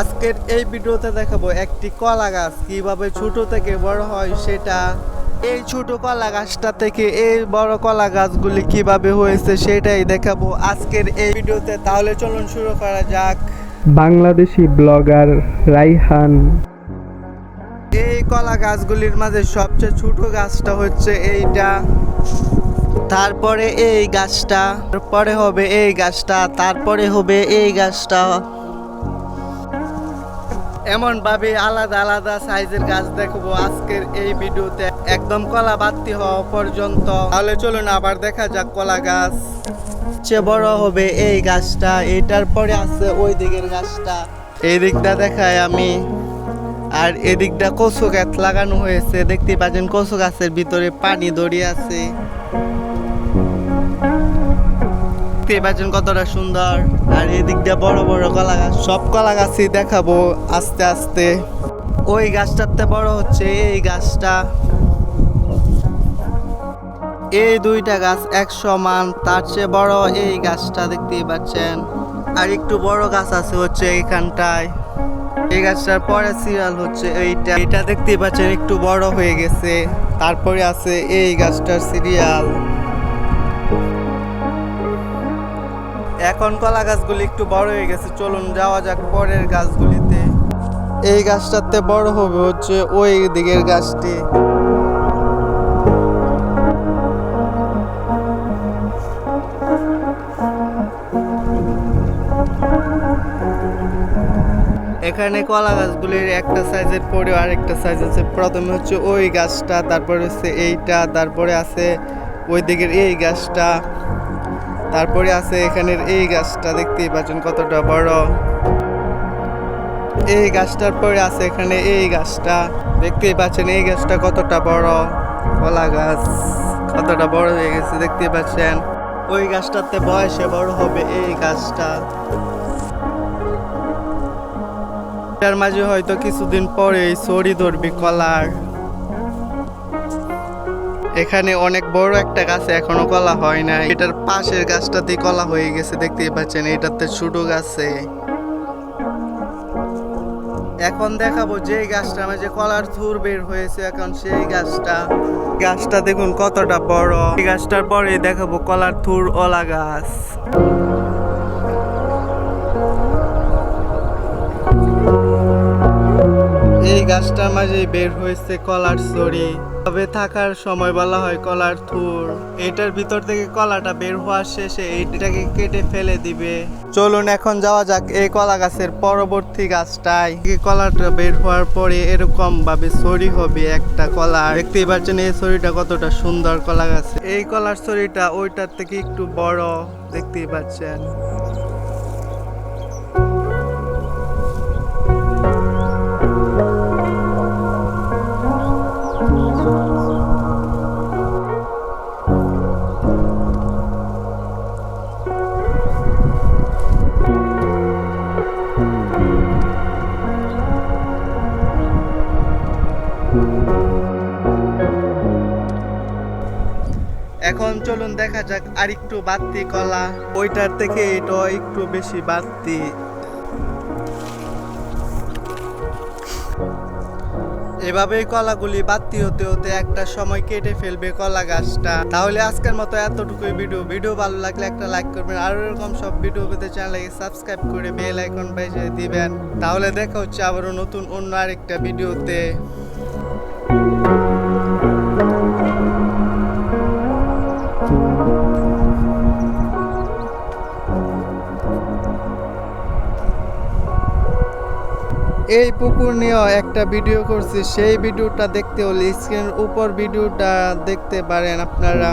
আজকের এই ভিডিওতে দেখাবো একটি কলা গাছ। কীভাবে ছোট থেকে বড় হয় সেটা। এই ছোট কলা গাছটা থেকে এই বড় কলা গাছগুলি কীভাবে হয়েছে সেটাই দেখাবো আজকের এই ভিডিওতে। তাহলে চলুন শুরু করা যাক। বাংলাদেশি ব্লগার রাইহান। এই কলা গাছগুলির মাঝে সবচেয়ে ছোট গাছটা হচ্ছে এইটা। তারপরে এই গাছটা তারপরে হবে এই গাছটা তারপরে হবে এই গাছটা। এমন ভাবে আলাদা আলাদা সাইজের গাছ দেখব আজকের এই ভিডিওতে। একদম কলা বাতি হওয়া পর্যন্ত। তাহলে চলুন আবার দেখা যাক কলা গাছ। সবচেয়ে বড় হবে এই গাছটা, এটার পরে আছে ওই দিকের গাছটা। এই দিকটা দেখায় আমি। আর এদিকটা কচু গাছ লাগানো হয়েছে, দেখতে পাচ্ছেন কচু গাছের ভিতরে পানি দড়িয়ে আছে। দেখতে পাচ্ছেন কতটা সুন্দর। আর এদিকটা বড় বড় কলা গাছ সব কলা গাছই দেখাবো আস্তে আস্তে। ওই গাছটাতে বড় হচ্ছে, এই গাছটা। এই দুইটা গাছ এক সমান, তার চেয়ে বড় এই গাছটা দেখতেই পাচ্ছেন। আর একটু বড় গাছ আছে হচ্ছে এইখানটায় এই গাছটার পরে সিরিয়াল হচ্ছে এইটা। এটা দেখতেই পাচ্ছেন একটু বড় হয়ে গেছে। তারপরে আছে এই গাছটার সিরিয়াল। এখন কলা গাছগুলি একটু বড় হয়ে গেছে, চলুন যাওয়া যাক পরের গাছগুলিতে। এই গাছটাতে বড় হবে হচ্ছে ওই দিকের গাছটি। এখানে কলা গাছগুলির একটা সাইজের পরে আরেকটা সাইজ আছে। প্রথমে হচ্ছে ওই গাছটা, তারপরে হচ্ছে এইটা, তারপরে আছে ওই দিকের এই গাছটা। তারপরে আছে এখানের এই গাছটা, দেখতেই পাচ্ছেন কতটা বড়। এই গাছটার পরে আছে এখানে এই গাছটা, দেখতেই পাচ্ছেন এই গাছটা কতটা বড়। কলা গাছ, কতটা বড় হয়ে গেছে, দেখতেই পাচ্ছেন। ওই গাছটাতে বয়সে বড় হবে এই গাছটা। এটার মাঝে হয়তো কিছুদিন পরে সরি ধরবি কলার। এখানে অনেক বড় একটা গাছে এখনও কলা হয় না এটার পাশের গাছটাতে কলা হয়ে গেছে, দেখতেই পাচ্ছেন, এটাতে ছোট গাছে। এখন দেখাবো যে গাছটার মাঝে কলার থুর বের হয়েছে এখন, সেই গাছটা। গাছটা দেখুন কতটা বড়। এই গাছটার পরে দেখাবো কলার থুর ওলা গাছ। এই গাছটার মাঝে বের হয়েছে কলার সরি তবে থাকার সময় বলা হয় কলার থুর। এটার ভিতর থেকে কলাটা বের হওয়ার শেষে এইটাকে কেটে ফেলে দিবে। চলুন এখন যাওয়া যাক এই কলা গাছের পরবর্তী গাছটায়। কলাটা বের হওয়ার পরে এরকম ভাবে সরি হবে একটা কলা। দেখতেই পাচ্ছেন এই সরিটা কতটা সুন্দর কলা গাছে। এই কলার সরিটা ওইটার থেকে একটু বড়। দেখতেই পাচ্ছেন। এখন চলুন দেখা যাক আর একটু বাড়তি কলা। ওইটার থেকে এটা একটু বেশি বাড়তি। এভাবেই কলাগুলি বাড়তি হতে হতে একটা সময় কেটে ফেলবে কলা গাছটা। তাহলে আজকের মতো এতটুকুই ভিডিও। ভিডিও ভালো লাগলে একটা লাইক করবেন। আর এরকম সব ভিডিও পেতে চ্যানেলকে সাবস্ক্রাইব করে বেল আইকন বেজে দিবেন। তাহলে দেখা হচ্ছে আবারও নতুন অন্য আরেকটা ভিডিওতে। এই পুকুর নিয়ে একটা ভিডিও করছি। সেই ভিডিওটা দেখতে হলে স্ক্রিনের উপর ভিডিওটা দেখতে পারেন আপনারা।